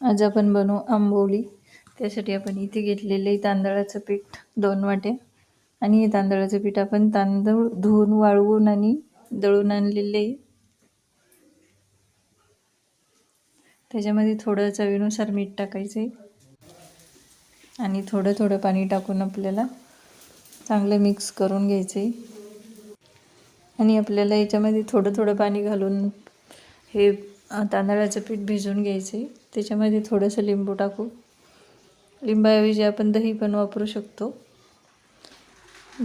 आज आपण बनवू आंबोली. त्यासाठी आपण इथे घेतलेले तांदळाचं पीठ दोन वाटे. आणि हे तांदळाचं पीठ आपण तांदूळ धुवून वाळवून आणि दळून आणलेले. त्याच्यामध्ये थोडं चवीनुसार मीठ टाकायचं आणि थोडं थोडं पाणी टाकून आपल्याला चांगलं मिक्स करून घ्यायचं आहे आणि आपल्याला याच्यामध्ये थोडं थोडं पाणी घालून हे तांदळाचं पीठ भिजवून घ्यायचं. आहे त्याच्यामध्ये थोडंसं लिंबू टाकू. लिंबाऐवजी आपण दही पण वापरू शकतो.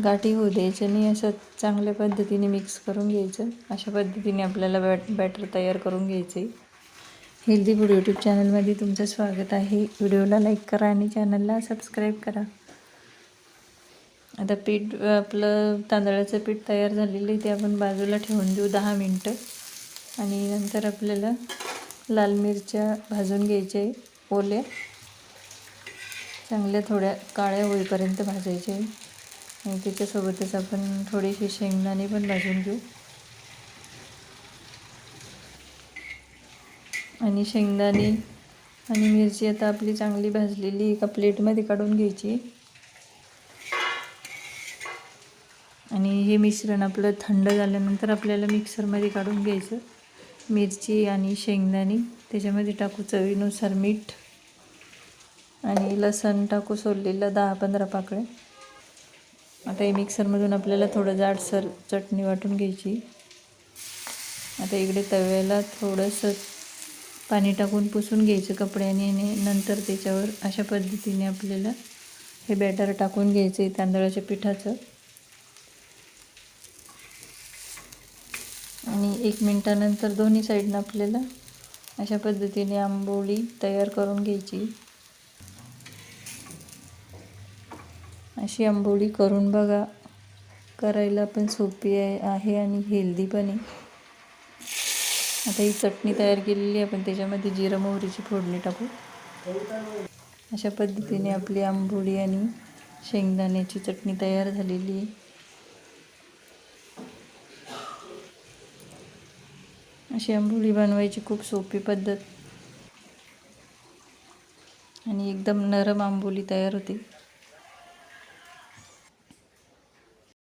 गाठी होऊ द्यायचं आणि असं चांगल्या पद्धतीने मिक्स करून घ्यायचं. अशा पद्धतीने आपल्याला बॅट बॅटर तयार करून घ्यायचं. आहे हेल्दी फूड यूट्यूब चॅनलमध्ये तुमचं स्वागत आहे. व्हिडिओला लाईक करा आणि चॅनलला सबस्क्राईब करा. आता पीठ आपलं तांदळाचं पीठ तयार झालेलं आहे ते आपण बाजूला ठेवून देऊ दहा मिनटं. आणि नंतर आपल्याला लाल मिरच्या भाजून घ्यायच्या आहे ओल्या चांगल्या थोड्या काळ्या होईपर्यंत भाजायचे. आणि त्याच्यासोबतच आपण थोडीशी शेंगदाणे पण भाजून घेऊ. आणि शेंगदाणे आणि मिरची आता आपली चांगली भाजलेली एका प्लेटमध्ये काढून घ्यायची. आणि हे मिश्रण आपलं थंड झाल्यानंतर आपल्याला मिक्सरमध्ये काढून घ्यायचं. मिरची आणि शेंगदाणे. त्याच्यामध्ये टाकू चवीनुसार मीठ. आणि लसण टाकू सोललेलं दहा पंधरा पाकळे आता हे मिक्सरमधून आपल्याला थोडं जाडसर चटणी वाटून घ्यायची. आता इकडे तव्याला थोडंसं पाणी टाकून पुसून घ्यायचं कपड्याने आणि नंतर त्याच्यावर अशा पद्धतीने आपल्याला हे बॅटर टाकून घ्यायचं आहे तांदळाच्या पिठाचं. आणि एक मिनटानंतर दोन्ही साईडनं आपल्याला अशा पद्धतीने आंबोळी तयार करून घ्यायची. अशी आंबोळी करून बघा. करायला पण सोपी आहे आहे आणि हेल्दी पण आहे. आता ही चटणी तयार केलेली आहे आपण त्याच्यामध्ये जिरं मोहरीची फोडणी टाकू. अशा पद्धतीने आपली आंबोळी आणि शेंगदाण्याची चटणी तयार झालेली आहे. अशी आंबोली बनवायची खूप सोपी पद्धत. आणि एकदम नरम आंबोली तयार होते.